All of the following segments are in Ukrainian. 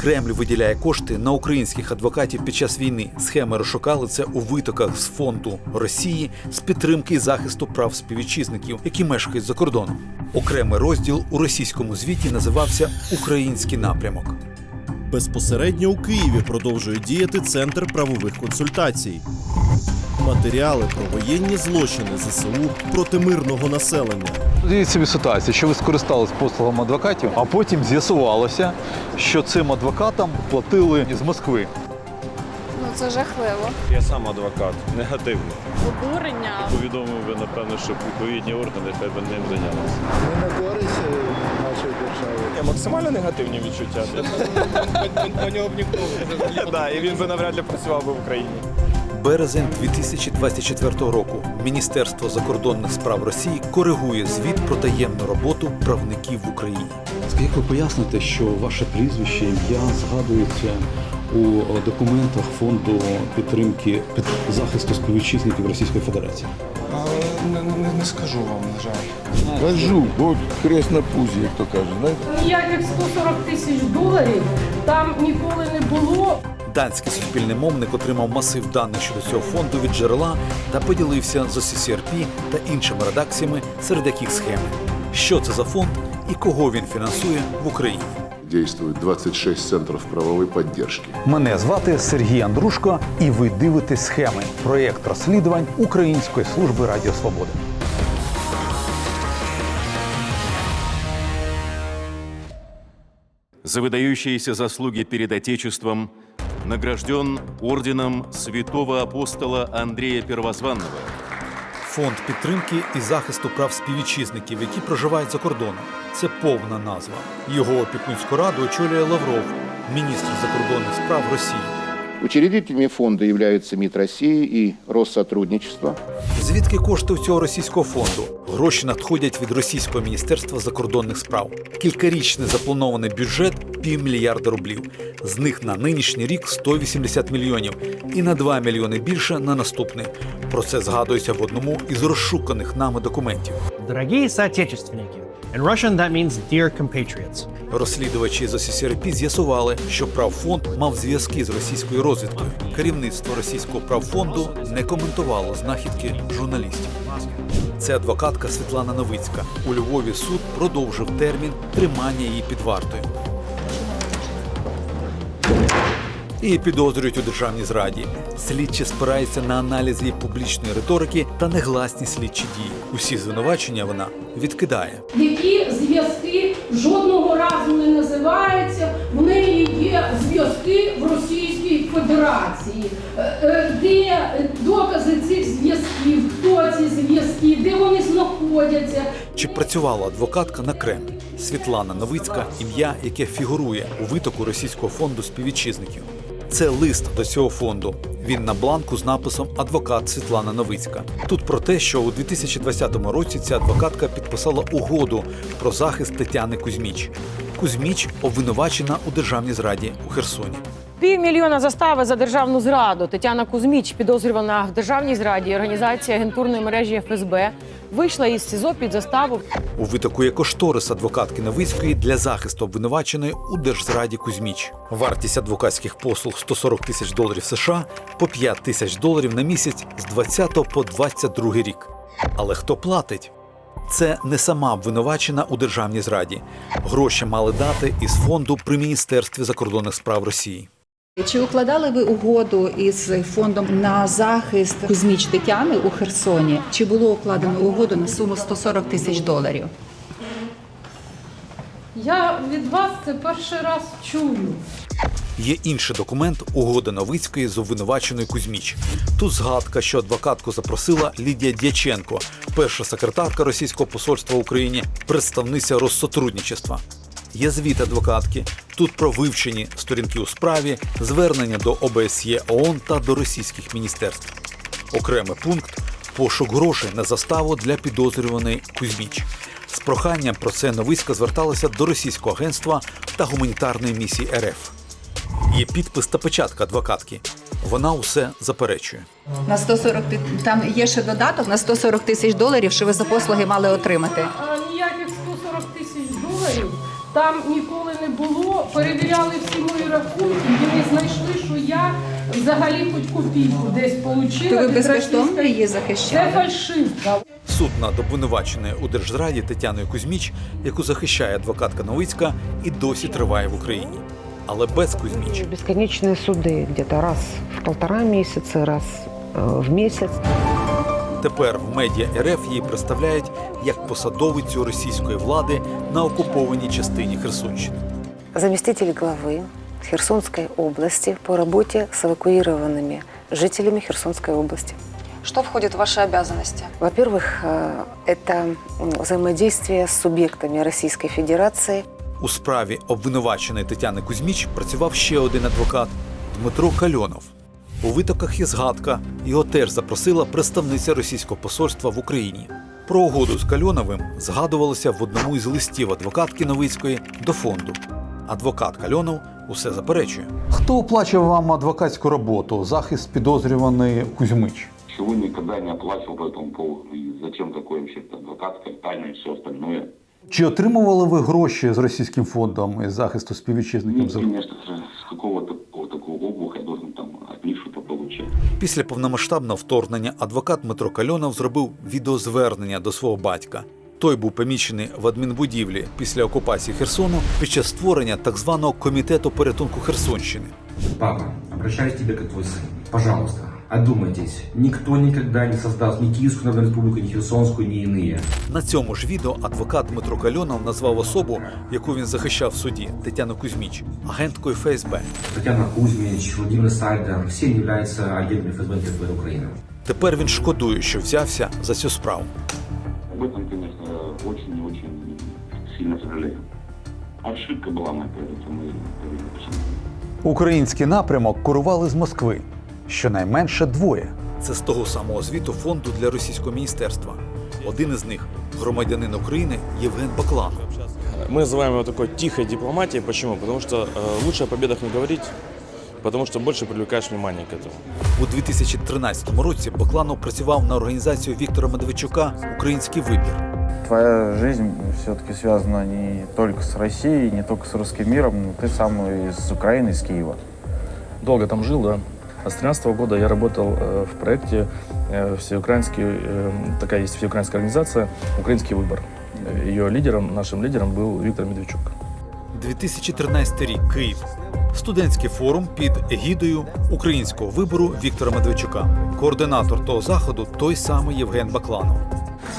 Кремль виділяє кошти на українських адвокатів під час війни. Схеми розшукали це у витоках з фонду Росії з підтримки і захисту прав співвітчизників, які мешкають за кордоном. Окремий розділ у російському звіті називався Український напрямок. Безпосередньо у Києві продовжує діяти центр правових консультацій. Матеріали про воєнні злочини ЗСУ проти мирного населення. Уявіть собі ситуацію, що ви скористались послугами адвокатів, а потім з'ясувалося, що цим адвокатам платили з Москви. Ну це жахливо. Я сам адвокат, негативний. Обурення. Повідомив би, напевно, щоб відповідні органи хай би ним зайнялися. не на користь держави. Максимально негативні відчуття. По нього б ніхто не і він би навряд ли працював би в Україні. Березень 2024 року Міністерство закордонних справ Росії коригує звіт про таємну роботу правників в Україні. Як ви поясните, що ваше прізвище, ім'я згадується у е, документах фонду підтримки під захисту співвітчизників Російської Федерації? Не, не, не скажу вам, на жаль. Кажу, бо хрест на пузі, як то кажуть. знаєте. Ніяких 140 тисяч доларів там ніколи не було. Данський суспільний мовник отримав масив даних щодо цього фонду від джерела та поділився з OCCRP та іншими редакціями, серед яких схеми. Що це за фонд і кого він фінансує в Україні? Действует 26 центров правовой поддержки. Мене звати Сергій Андрушко, і ви дивитесь схеми. Проєкт розслідувань Української служби Радіо Свобода. за выдающиеся заслуги перед Отечеством награжден орденом святого апостола Андрея Первозванного. Фонд підтримки і захисту прав співвітчизників, які проживають за кордоном. Це повна назва. Його опікунську раду очолює Лавров, міністр закордонних справ Росії. Учредителями фонда являются МИД России и Россотрудничество. Звідки кошти у цього російського фонду? Гроші надходять від російського міністерства закордонних справ. Кількарічний запланований бюджет півмільярда рублів. З них на нинішній рік 180 мільйонів і на 2 мільйони більше на наступний. Про це згадується в одному із розшуканих нами документів. Дорогие соотечественники, in Russian that means dear compatriots. Розслідувачі з ОССРП з'ясували, що правфонд мав зв'язки з російською розвідкою. Керівництво російського правфонду не коментувало знахідки журналістів. Це адвокатка Світлана Новицька. У Львові суд продовжив термін тримання її під вартою. Її підозрюють у державній зраді. Слідчі спираються на аналіз її публічної риторики та негласні слідчі дії. Усі звинувачення вона відкидає. Які зв'язки жодного разу не називається. В неї є зв'язки в Російській Федерації. Е, е, Де докази цих зв'язків? Хто ці зв'язки? Де вони знаходяться? Чи працювала адвокатка на Кремль? Світлана Новицька ім'я, яке фігурує у витоку російського фонду співвітчизників. Це лист до цього фонду. Він на бланку з написом Адвокат Світлана Новицька. Тут про те, що у 2020 році ця адвокатка підписала угоду про захист Тетяни Кузьміч. Кузьміч обвинувачена у державній зраді у Херсоні. Півмільйона застави за державну зраду. Тетяна Кузьміч, підозрювана в державній зраді, організації агентурної мережі ФСБ, вийшла із СІЗО під заставу. У витоку є кошторис адвокатки Новицької для захисту обвинуваченої у держзраді Кузьміч. Вартість адвокатських послуг 140 тисяч доларів США по 5 тисяч доларів на місяць з 20 по 22 рік. Але хто платить? Це не сама обвинувачена у державній зраді. Гроші мали дати із фонду при міністерстві закордонних справ Росії. Чи укладали ви угоду із фондом на захист Кузьміч Тетяни у Херсоні? Чи було укладено угоду на суму 140 тисяч доларів? Я від вас це перший раз чую. Є інший документ угода Новицької з обвинуваченою Кузьміч. Тут згадка, що адвокатку запросила Лідія Дяченко, перша секретарка російського посольства в Україні, представниця Россотрудничества. Є звіт адвокатки. Тут про вивчені сторінки у справі, звернення до ОБСЄ ООН та до російських міністерств. Окремий пункт пошук грошей на заставу для підозрюваної Кузьміч. З проханням про це Новицька зверталася до російського агентства та гуманітарної місії РФ. Є підпис та печатка адвокатки. Вона усе заперечує. На 140 ти- там є ще додаток на 140 тисяч доларів, що ви за послуги мали отримати. А ніяких 140 тисяч доларів там ніколи не було. Перевіряли всі мої рахунки і не знайшли, що я взагалі хоч копійку десь отримала. То ви від безкоштовно російської- її Це захищали? фальшивка. Суд над обвинуваченою у держзраді Тетяною Кузьміч, яку захищає адвокатка Новицька, і досі триває в Україні. Але без Кузьміч. Бесконечные суды, где-то раз в полтора месяца, раз э, в месяц. Тепер в медіа РФ її представляють як посадовицю російської влади на окупованій частині Херсонщини. Заместитель главы Херсонской области по работе с эвакуированными жителями Херсонской области. Что входит в ваши обязанности? Во-первых, э, это м, взаимодействие с субъектами Российской Федерации. У справі обвинуваченої Тетяни Кузьміч працював ще один адвокат Дмитро Кальонов. У витоках є згадка. Його теж запросила представниця російського посольства в Україні. Про угоду з Кальоновим згадувалося в одному із листів адвокатки Новицької до фонду. Адвокат Кальонов усе заперечує. Хто оплачує вам адвокатську роботу? Захист підозрюваний Кузьмич. Чего никогда не оплачивал по этому поводу. И зачем такое вообще адвокатская тайна и все остальное. Чи отримували ви гроші з російським фондом із захисту співвітчизників? Нет, конечно, с какого-то такого, Після повномасштабного вторгнення адвокат Дмитро Кальонов зробив відеозвернення до свого батька. Той був помічений в адмінбудівлі після окупації Херсону під час створення так званого комітету порятунку Херсонщини. Папа, обращаюсь тебе як твій син. Пожалуйста, одумайтесь. Никто никогда не создаст ни Киевскую Народную Республику, ни Херсонскую, ни иные. На цьому ж відео адвокат Дмитро Кальонов назвав особу, яку він захищав в суді Тетяну Кузьміч, агенткою ФСБ. Татьяна Кузьмич, Владимир Сальдер, все они являются агентами ФСБ ФСБ Украины. Тепер він шкодує, що взявся за цю справу. Об этом, конечно, очень и очень сильно сожалею. Ошибка была моя, поэтому и говорю, почему. Український напрямок курували з Москви. Щонайменше двоє. Це з того самого звіту фонду для російського міністерства. Один із них громадянин України Євген Бакланов. Мы называем его такой тихой дипломатией. Почему? Потому что э, лучше о победах не говорить, потому что больше привлекаешь внимание к этому. У 2013 році Бакланов працював на організацію Віктора Медведчука Український вибір. Твоя жизнь все-таки связана не только с Россией, не только с русским миром, но ты сам из Украины, из Киева. Долго там жил, да. А с 13 года я работал э, в проекте э, всеукраинский, э, такая есть всеукраинская организация «Украинский выбор». Э, Ее лидером, нашим лидером был Виктор Медведчук. 2013 рік Київ. Студентський форум під егідою українського вибору Віктора Медведчука. Координатор того заходу той самий Євген Бакланов.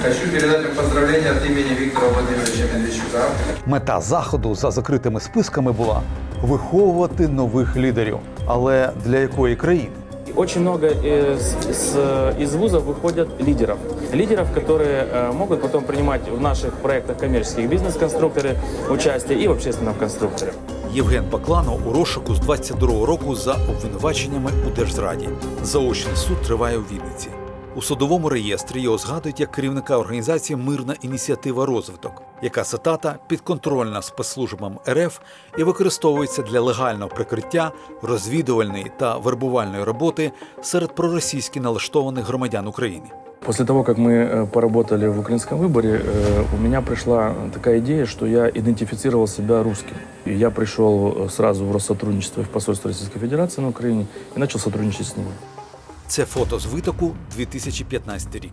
Хочу передать вам поздравления от имени Виктора Владимировича Медведчука. Мета заходу за закритими списками була виховувати нових лідерів. Але для якої країни? Очень много из, с- из вузов выходят лидеров. Лидеров, которые э, могут потом принимать в наших проектах коммерческих бизнес-конструкторы участие и в общественном конструкторе. Євген Бакланов у розшуку з 22 року за обвинуваченнями у держзраді. Заочний суд триває у Вінниці. У судовому реєстрі його згадують як керівника організації Мирна ініціатива розвиток, яка цитата підконтрольна спецслужбам РФ і використовується для легального прикриття розвідувальної та вербувальної роботи серед проросійськи налаштованих громадян України. После того, как мы э, поработали в украинском выборе, э, у меня пришла такая идея, что я идентифицировал себя русским. И я пришел э, сразу в Россотрудничество и в посольство Российской Федерации на Украине и начал сотрудничать с ними. Це фото з витоку 2015 рік.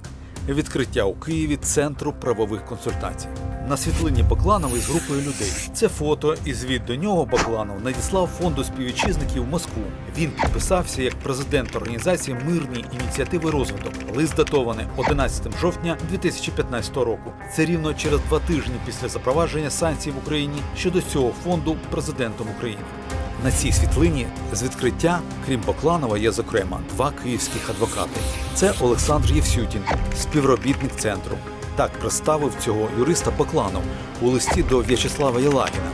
Відкриття у Києві центру правових консультацій. На світлині Бакланової з групою людей. Це фото і звіт до нього Бакланов надіслав фонду співвітчизників Москву. Він підписався як президент організації Мирні ініціативи розвиток. Лист датований 11 жовтня 2015 року. Це рівно через два тижні після запровадження санкцій в Україні щодо цього фонду президентом України. На цій світлині з відкриття, крім Бакланова, є зокрема два київських адвокати. Це Олександр Євсютін, співробітник центру. Так представив цього юриста Бакланов у листі до В'ячеслава Єлагіна.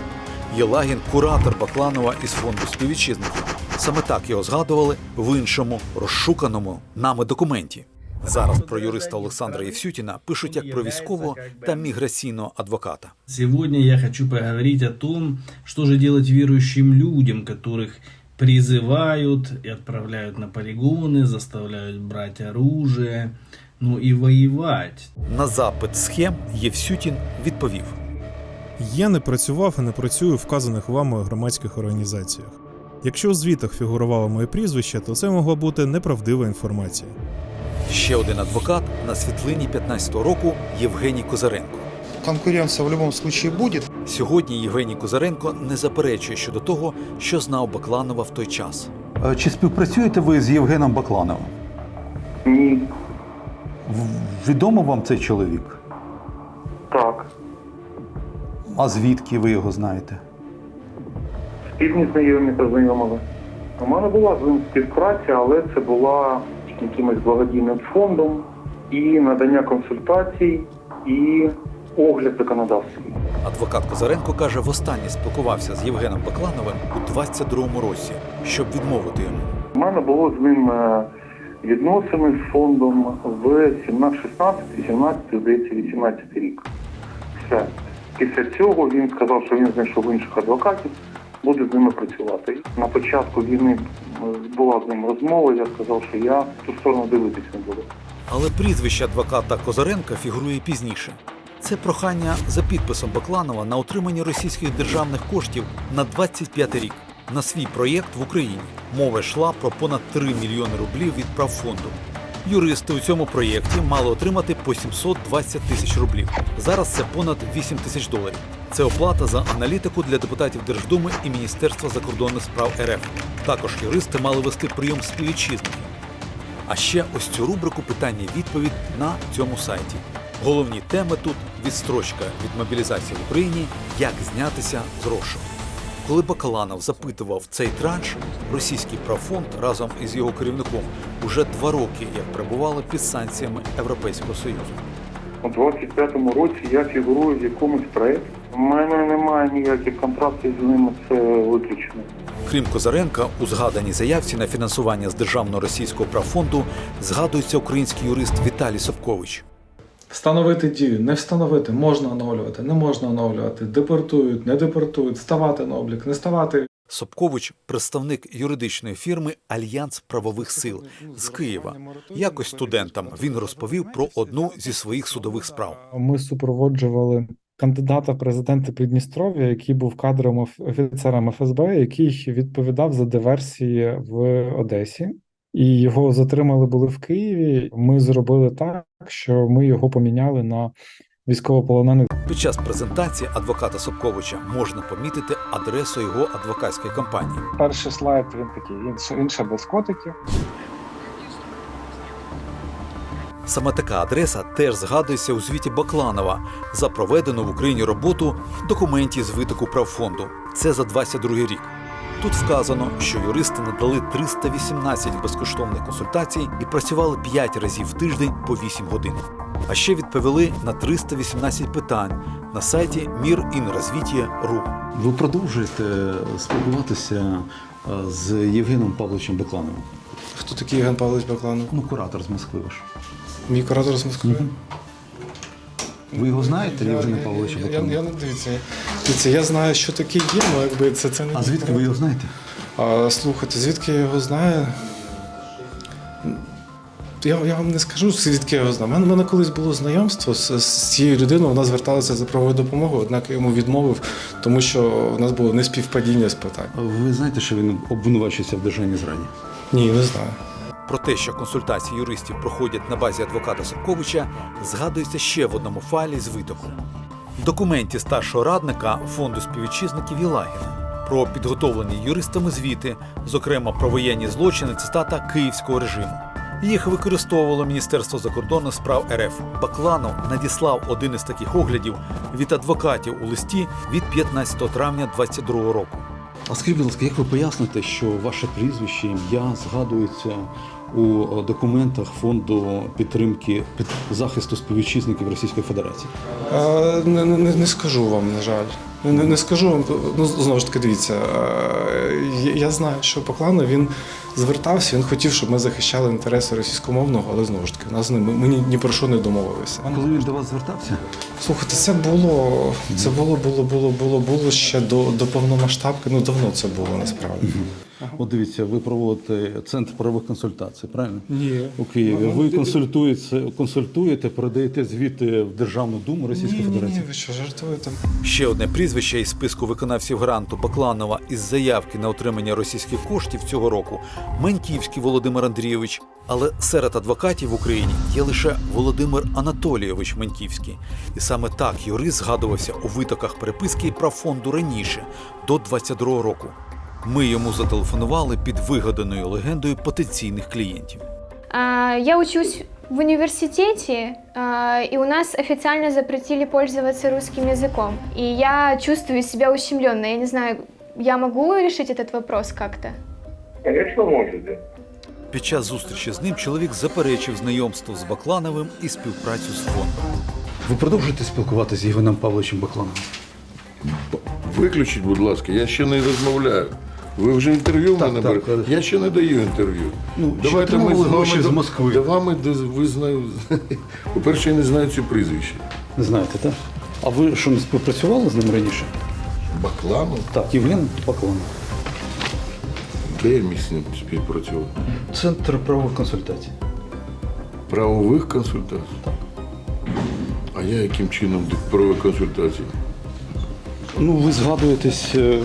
Єлагін куратор Бакланова із фонду співвітчизників. Саме так його згадували в іншому розшуканому нами документі. Зараз про юриста Олександра Євсютіна пишуть як про військового та міграційного адвоката. Сегодня я хочу поговорить о том, что же делать верующим людям, которых призывают и отправляют на полигоны, заставляют брать оружие, ну и воевать. На запит схем Євсютін відповів. Я не працював і не працюю в вказаних вами громадських організаціях. Якщо у звітах фігурувало моє прізвище, то це могла бути неправдива інформація. Ще один адвокат на світлині 15-го року Євгеній Козаренко. Конкуренция в любом случае будет. Сьогодні Євгеній Козаренко не заперечує щодо того, що знав Бакланова в той час. Чи співпрацюєте ви з Євгеном Баклановим? Ні. Відомо вам цей чоловік? Так. А звідки ви його знаєте? Спільні знайомі та знайомили. У мене була з ним співпраця, але це була якимось благодійним фондом і надання консультацій, і огляд законодавства. Адвокат Козаренко каже, востаннє спілкувався з Євгеном Баклановим у 22-му році, щоб відмовити йому. У мене було з ним е, відносини з фондом в 17-16, 18, здається, 18 рік. Все. Після цього він сказав, що він знайшов інших адвокатів, буде з ними працювати. На початку війни е, була з ним розмова, я сказав, що я в ту сторону дивитись не буду. Але прізвище адвоката Козаренка фігурує пізніше. Це прохання за підписом Бакланова на отримання російських державних коштів на 25 рік на свій проєкт в Україні. Мова йшла про понад 3 мільйони рублів від правфонду. Юристи у цьому проєкті мали отримати по 720 тисяч рублів. Зараз це понад 8 тисяч доларів. Це оплата за аналітику для депутатів Держдуми і Міністерства закордонних справ РФ. Також юристи мали вести прийом співвітчизників. А ще ось цю рубрику питання-відповідь на цьому сайті. Головні теми тут відстрочка від мобілізації в Україні, як знятися з розшуку. Коли Бакаланов запитував цей транш, російський правфонд разом із його керівником уже два роки як перебували під санкціями Європейського Союзу. У 25-му році я фігурую в якомусь проєкті. У мене немає ніяких контрактів з ними, це виключено. Крім Козаренка, у згаданій заявці на фінансування з державного російського правфонду згадується український юрист Віталій Собкович. Встановити дію, не встановити, можна оновлювати, не можна оновлювати, депортують, не депортують, ставати на облік, не ставати. Собкович представник юридичної фірми Альянс правових сил з Києва. Якось студентам він розповів про одну зі своїх судових справ. Ми супроводжували кандидата в президенти Придністров'я, який був кадровим оф- офіцером ФСБ, який відповідав за диверсії в Одесі. І його затримали були в Києві. Ми зробили так, що ми його поміняли на військовополонених. Під час презентації адвоката Собковича можна помітити адресу його адвокатської компанії. Перший слайд він такий, інше, інше без котиків. Саме така адреса теж згадується у звіті Бакланова за проведену в Україні роботу в документі з витоку правфонду. Це за 22 рік. Тут вказано, що юристи надали 318 безкоштовних консультацій і працювали 5 разів в тиждень по 8 годин. А ще відповіли на 318 питань на сайті Мірінрозвіття.ру. Ви продовжуєте спілкуватися е, з Євгеном Павловичем Баклановим? Хто такий Євген Павлович Бакланов? Ну, куратор з Москви ваш. Мій куратор з Москви. Ви його знаєте, Євгена Павловича Я, Бакланова? я не дивіться. Дивіться, я знаю, що таке є, але якби це, це не. А звідки ви його знаєте? А, слухайте, звідки я його знаю? Я, я вам не скажу, звідки я його знаю. У мене, в мене колись було знайомство з, з цією людиною, вона зверталася за правовою допомогою, однак я йому відмовив, тому що у нас було неспівпадіння з питань. Ви знаєте, що він обвинувачується в державній зраді? Ні, не знаю. Про те, що консультації юристів проходять на базі адвоката Собковича, згадується ще в одному файлі з витоку. Документі старшого радника фонду співвітчизників Єлагіна про підготовлені юристами звіти, зокрема про воєнні злочини, цитата київського режиму. Їх використовувало Міністерство закордонних справ РФ. Бакланов надіслав один із таких оглядів від адвокатів у листі від 15 травня 2022 року. А скажіть, будь ласка, як ви поясните, що ваше прізвище, ім'я згадується у е, документах фонду підтримки під захисту співвітчизників Російської Федерації? А, не, не, не скажу вам, на жаль. Не, не, не скажу вам. Ну, знову ж таки, дивіться. Я, я знаю, що Покланов він звертався, він хотів, щоб ми захищали інтереси російськомовного, але знову ж таки, нас ми, ми ні, ні про що не домовилися. А Коли він до вас звертався, Слухайте, це було, це було, було, було, було, було ще до, до повномасштабки. Ну давно це було насправді. От дивіться, ви проводите центр правових консультацій, правильно? Ні. У Києві. Ви консультуєте, консультуєте, передаєте звіти в Державну Думу Російської Ні, Федерації. ні, ви що жартуєте? Ще одне прізвище із списку виконавців гранту Бакланова із заявки на отримання російських коштів цього року Маньківський Володимир Андрійович. Але серед адвокатів в Україні є лише Володимир Анатолійович Маньківський. І саме так юрист згадувався у витоках переписки прав-фонду раніше, до 22-го року. Ми йому зателефонували під вигаданою легендою потенційних клієнтів. А, Я учусь в университете, а, и у нас официально запретили пользоваться русским языком. И я чувствую себя ущемленной. Я не знаю, я могу решить этот вопрос как-то? Конечно, можете. Під час зустрічі з ним чоловік заперечив знайомство з Баклановим і співпрацю з фондом. Ви продовжуєте спілкуватися з Євгеном Павловичем Баклановим? Виключіть, будь ласка, я ще не розмовляю. Ви вже інтерв'ю в мене так, берете? так. Я ще не даю інтерв'ю. Ну, чи отримували з вами гроші з Москви? До вами до- ви знаю. По-перше, я не знаю ці прізвища. Не знаєте, так? А ви що не співпрацювали з ним раніше? Бакланов? Так, Євген Бакланов. Де я міг з ним співпрацювати? Центр правових консультацій. Правових консультацій? Так. А я яким чином правових консультацій? Ну, ви згадуєтесь е,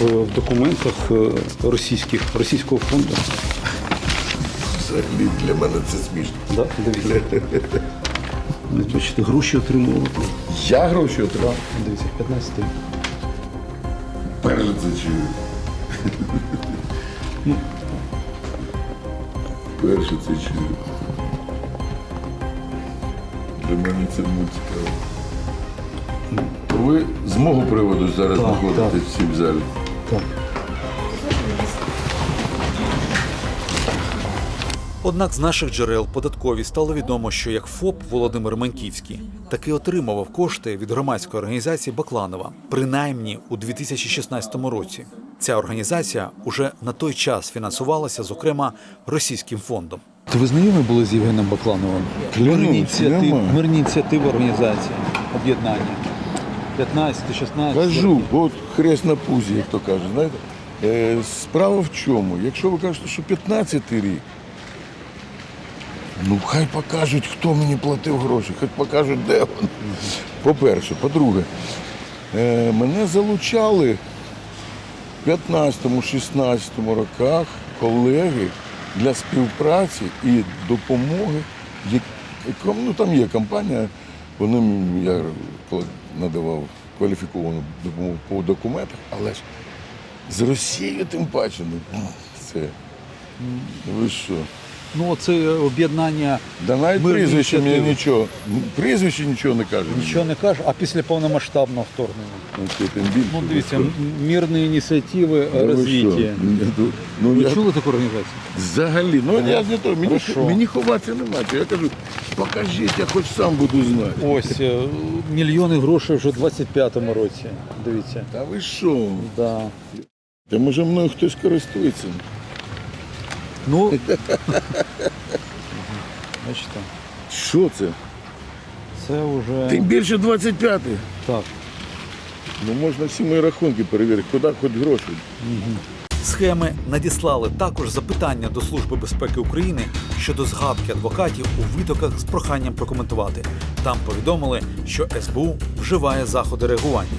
в документах е, російських, російського фонду. Взагалі для мене це смішно. Да? Дивіться. Бачите, гроші отримували. Я гроші отримав? Дивіться, 15 рік. Перше це чую. Перше це чую. Для мене це не цікаво. Ви з мого приводу зараз Так, знаходитесь всі в залі. Так. Однак з наших джерел податкові стало відомо, що як ФОП Володимир Маньківський таки отримував кошти від громадської організації Бакланова, принаймні у 2016 році. Ця організація уже на той час фінансувалася, зокрема, російським фондом. То ви знайомі були з Євгеном Баклановим? Мирні мирні ініціативи організації, об'єднання. 15, 16. Кажу, от хрест на пузі, як то кажуть. Знаєте? Е, справа в чому? Якщо ви кажете, що 15 рік, ну хай покажуть, хто мені платив гроші, хай покажуть, де вони. По-перше. По-друге, е, мене залучали в 15-16 роках колеги для співпраці і допомоги. Ну, там є компанія, вони я надавав кваліфіковану допомогу по документах, але ж з Росією тим паче. Ну, це. Ви що? Ну, це об'єднання. Да навіть Мирні прізвище мені нічого. Прізвище нічого не каже. Нічого не каже, а після повномасштабного вторгнення. Ну, це тим більше. Ну, дивіться, м- мірні ініціативи що? розвиття. Ні, ну, ну, Ви я- чули таку організацію? Взагалі, ну я не то, мені, Хорошо. мені ховатися нема. Я кажу, покажіть, я хоч сам буду знати. Ось е, мільйони грошей вже в 25-му році. Дивіться. Та ви що? Да. Та може мною хтось користується? Ну, бачите, Що це? це вже. Тим більше 25-й. Так. Ну можна всі мої рахунки перевірити, куди хоч гроші. Схеми надіслали також запитання до Служби безпеки України щодо згадки адвокатів у витоках з проханням прокоментувати. Там повідомили, що СБУ вживає заходи реагування.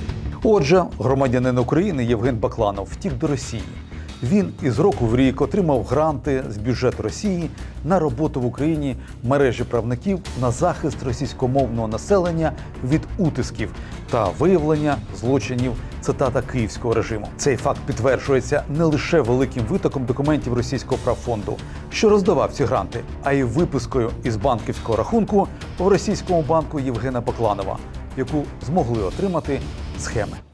Отже, громадянин України Євген Бакланов втік до Росії. Він із року в рік отримав гранти з бюджету Росії на роботу в Україні мережі правників на захист російськомовного населення від утисків та виявлення злочинів. Цитата київського режиму. Цей факт підтверджується не лише великим витоком документів російського правфонду, що роздавав ці гранти, а й випискою із банківського рахунку в російському банку Євгена Бакланова, яку змогли отримати схеми.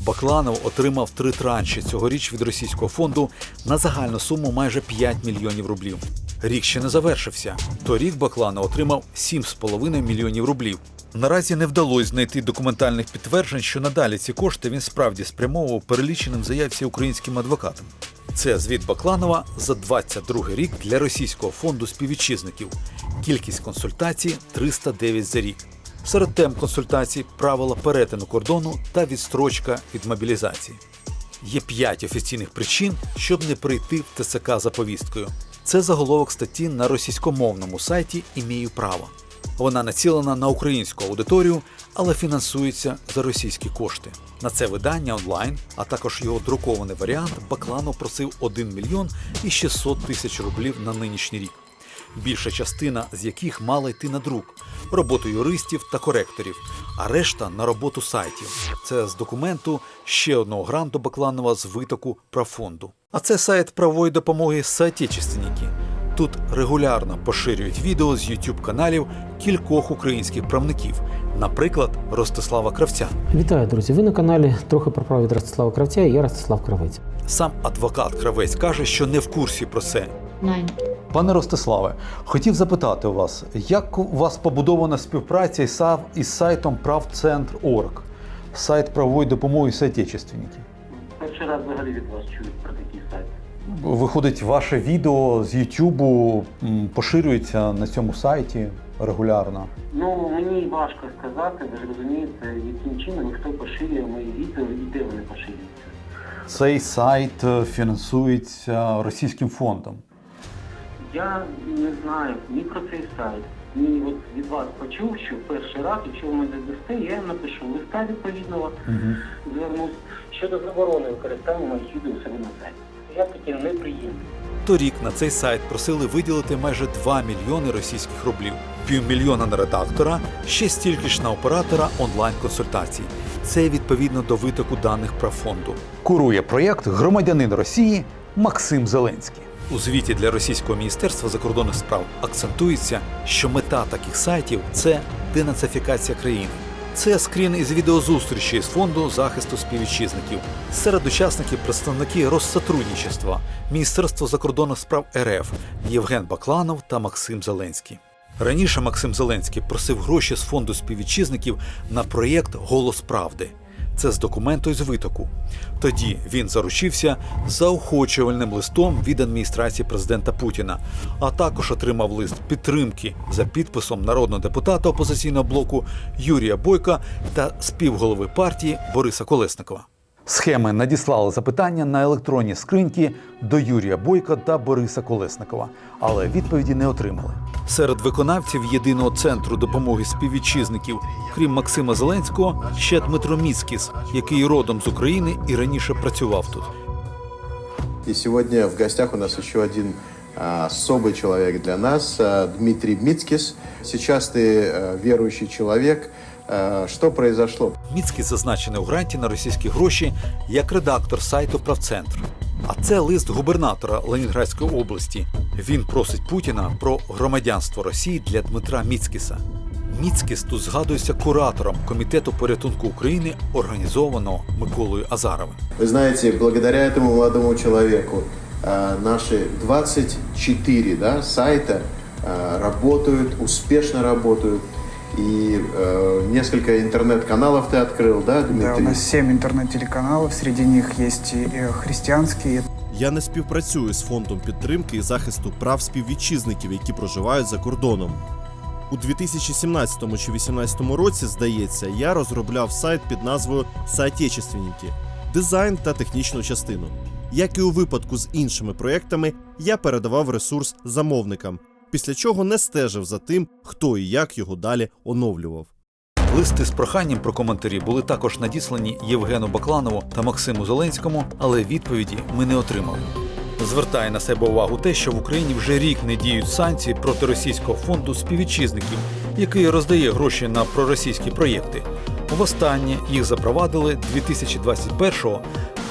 Бакланов отримав три транші цьогоріч від російського фонду на загальну суму майже 5 мільйонів рублів. Рік ще не завершився. Торік Бакланов отримав 7,5 мільйонів рублів. Наразі не вдалося знайти документальних підтверджень, що надалі ці кошти він справді спрямовував переліченим заявці українським адвокатам. Це звіт Бакланова за 22 рік для російського фонду співвітчизників. Кількість консультацій 309 за рік. Серед тем консультацій правила перетину кордону та відстрочка від мобілізації. Є п'ять офіційних причин, щоб не прийти в ТСК за повісткою. Це заголовок статті на російськомовному сайті «Імію право». Вона націлена на українську аудиторію, але фінансується за російські кошти. На це видання онлайн, а також його друкований варіант, Бакланов просив 1 мільйон і 600 тисяч рублів на нинішній рік. Більша частина з яких мала йти на друк, роботу юристів та коректорів, а решта на роботу сайтів. Це з документу ще одного гранту Бакланова з витоку правфонду. А це сайт правової допомоги «Соотечественники». Тут регулярно поширюють відео з youtube каналів кількох українських правників, наприклад, Ростислава Кравця. Вітаю, друзі! Ви на каналі трохи про право від Ростислава Кравця і я Ростислав Кравець. Сам адвокат Кравець каже, що не в курсі про це. Пане Ростиславе, хотів запитати у вас, як у вас побудована співпраця із сайтом правцентр.орг, сайт правової допомоги «Соотечественники»? Перший раз взагалі від вас чую про такий сайт. Виходить, ваше відео з Ютубу поширюється на цьому сайті регулярно. Ну мені важко сказати, ви ж розумієте, яким чином і хто поширює мої відео і де вони поширюються. Цей сайт е, фінансується російським фондом. Я не знаю ні про цей сайт, ні от від вас почув, що перший раз, якщо ви мене дасте, я напишу листа відповідного, звернусь щодо заборони використання моїх відео у себе на сайті. Я таке неприємно. Торік на цей сайт просили виділити майже 2 мільйони російських рублів, півмільйона на редактора, ще стільки ж на оператора онлайн-консультацій. Це відповідно до витоку даних правфонду. Курує проєкт громадянин Росії Максим Зеленський. У звіті для російського міністерства закордонних справ акцентується, що мета таких сайтів це денацифікація країни. Це скрін із відеозустрічі з фонду захисту співвітчизників. Серед учасників представники Россотрудничества, Міністерство закордонних справ РФ Євген Бакланов та Максим Зеленський. Раніше Максим Зеленський просив гроші з фонду співвітчизників на проєкт Голос правди. Це з документу із витоку. Тоді він заручився заохочувальним листом від адміністрації президента Путіна, а також отримав лист підтримки за підписом народного депутата опозиційного блоку Юрія Бойка та співголови партії Бориса Колесникова. Схеми надіслали запитання на електронні скриньки до Юрія Бойка та Бориса Колесникова, але відповіді не отримали. Серед виконавців єдиного центру допомоги співвітчизників, крім Максима Зеленського, ще Дмитро Міцкіс, який родом з України і раніше працював тут. И сегодня в гостях у нас еще один а, особый человек для нас, а, Дмитрий Мицкис. Сейчас ты а, верующий человек. А, Что произошло? Міцкіс зазначений у гранті на російські гроші як редактор сайту Правцентр. А це лист губернатора Ленінградської області. Він просить Путіна про громадянство Росії для Дмитра Міцкіса. Міцкіс тут згадується куратором комітету порятунку України, організованого Миколою Азаровим. Вы знаете, благодаря этому молодому человеку а, наши 24 да, сайта а, работают, успешно работают. И э, несколько интернет-каналов ты открыл, да, Да, Дмитрий? у нас семь интернет-телеканалов, среди них есть и э, христианские. Я не співпрацюю з фондом підтримки і захисту прав співвітчизників, які проживають за кордоном. У 2017 чи 2018 році, здається, я розробляв сайт під назвою «Соотечественники» – дизайн та технічну частину. Як і у випадку з іншими проєктами, я передавав ресурс замовникам, після чого не стежив за тим, хто і як його далі оновлював. Листи з проханням про коментарі були також надіслані Євгену Бакланову та Максиму Зеленському, але відповіді ми не отримали. Звертає на себе увагу те, що в Україні вже рік не діють санкції проти російського фонду співвітчизників, який роздає гроші на проросійські проєкти. Востаннє їх запровадили 2021-го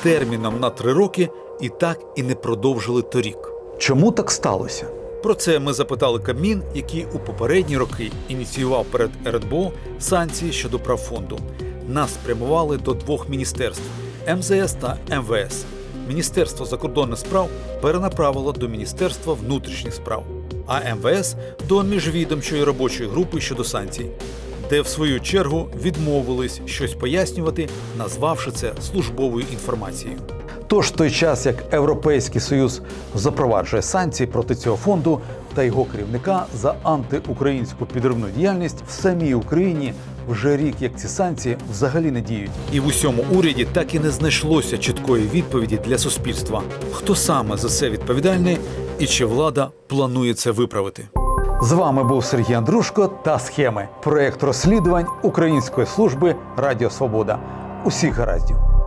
терміном на три роки і так і не продовжили торік. Чому так сталося? Про це ми запитали Кабмін, який у попередні роки ініціював перед РНБО санкції щодо правфонду. Нас спрямували до двох міністерств МЗС та МВС. Міністерство закордонних справ перенаправило до Міністерства внутрішніх справ, а МВС до міжвідомчої робочої групи щодо санкцій, де в свою чергу відмовились щось пояснювати, назвавши це службовою інформацією. Тож в той час, як Європейський Союз запроваджує санкції проти цього фонду та його керівника за антиукраїнську підривну діяльність, в самій Україні вже рік як ці санкції взагалі не діють. І в усьому уряді так і не знайшлося чіткої відповіді для суспільства. Хто саме за це відповідальний і чи влада планує це виправити? З вами був Сергій Андрушко та схеми. Проєкт розслідувань Української служби Радіо Свобода. Усіх гараздів.